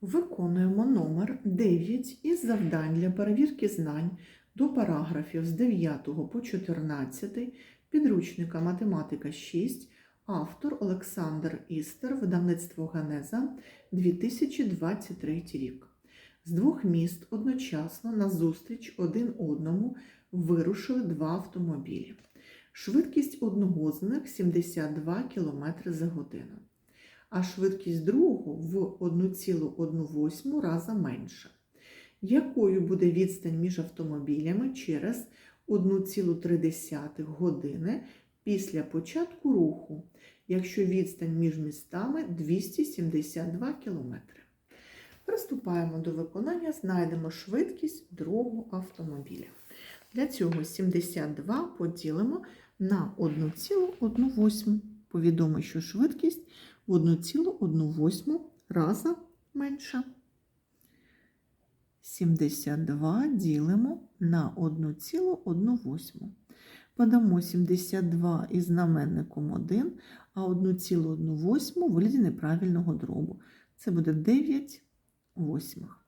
Виконуємо номер 9 із завдань для перевірки знань до параграфів з 9 по 14 підручника Математика 6, автор Олександр Істер, видавництво Генеза 2023 рік. З двох міст одночасно на зустріч один одному вирушили два автомобілі. Швидкість одного з них 72 км за годину а швидкість другого в 1,18 раза менша. Якою буде відстань між автомобілями через 1,3 години після початку руху, якщо відстань між містами 272 км? Приступаємо до виконання, знайдемо швидкість другого автомобіля. Для цього 72 поділимо на 1,18. Повідомо, що швидкість в 1,18 раза менша. 72 ділимо на 1,18. Подамо 72 із знаменником 1, а 1,18 у вигляді неправильного дробу. Це буде 9 восьмих.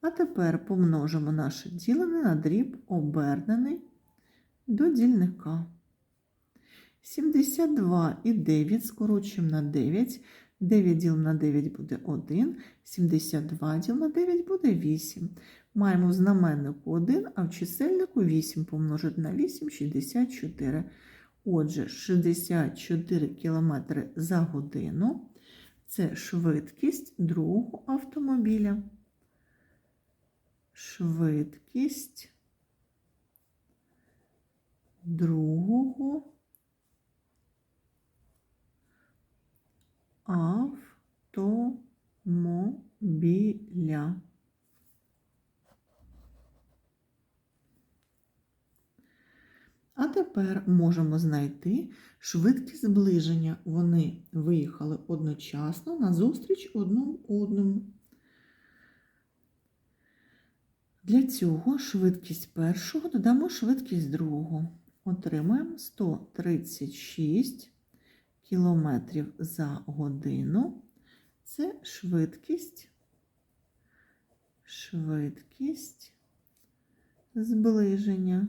А тепер помножимо наше ділене на дріб обернений до дільника. 72 і 9 скорочуємо на 9. 9 діл на 9 буде 1, 72 діл на 9 буде 8. Маємо в знаменнику 1, а в чисельнику 8 помножити на 8 64. Отже, 64 км за годину це швидкість другого автомобіля. Швидкість другого автомобіля. А тепер можемо знайти швидкість зближення. Вони виїхали одночасно на зустріч одному одному. Для цього швидкість першого додамо швидкість другого. Отримаємо 136 кілометрів за годину. Це швидкість, швидкість зближення.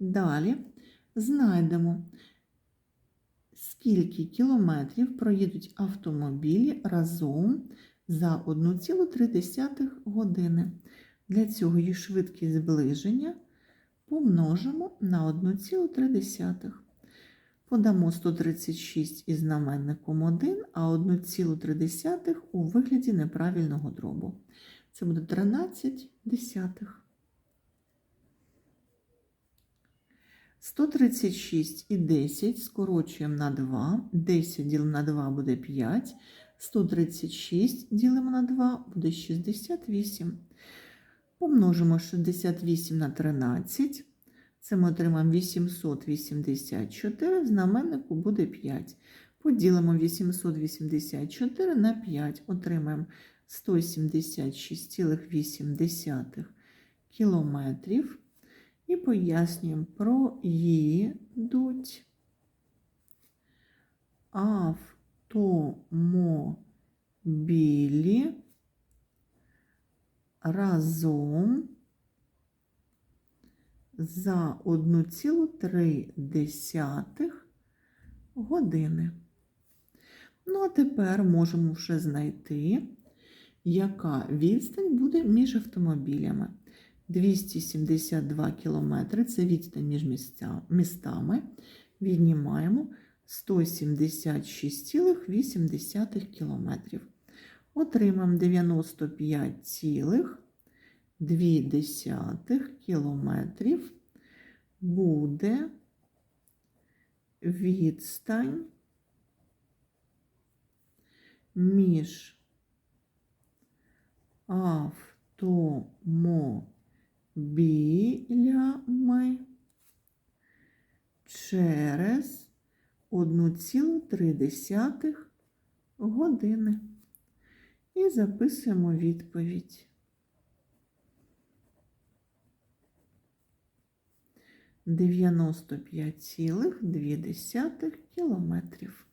Далі знайдемо, скільки кілометрів проїдуть автомобілі разом за 1,3 години. Для цього їх швидкість зближення помножимо на 1,3. Подамо 136 із знаменником 1, а 1,3 у вигляді неправильного дробу. Це буде 13 десятих. 136 і 10 скорочуємо на 2, 10 ділимо на 2 буде 5, 136 ділимо на 2 буде 68. Помножимо 68 на 13. Це ми отримаємо 884, в знаменнику буде 5. Поділимо 884 на 5, отримаємо 176,8 кілометрів. І пояснюємо, проїдуть автомобілі разом за 1,3 години. Ну, а тепер можемо вже знайти, яка відстань буде між автомобілями. 272 км це відстань між містами. Віднімаємо 176,8 км. Отримаємо 95,2 кілометрів буде відстань між автомобілями через 1,3 години. І записуємо відповідь. 95,2 кілометрів.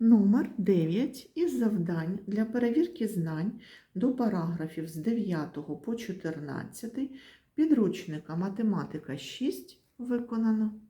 Номер 9 із завдань для перевірки знань до параграфів з 9 по 14 підручника математика 6 виконано.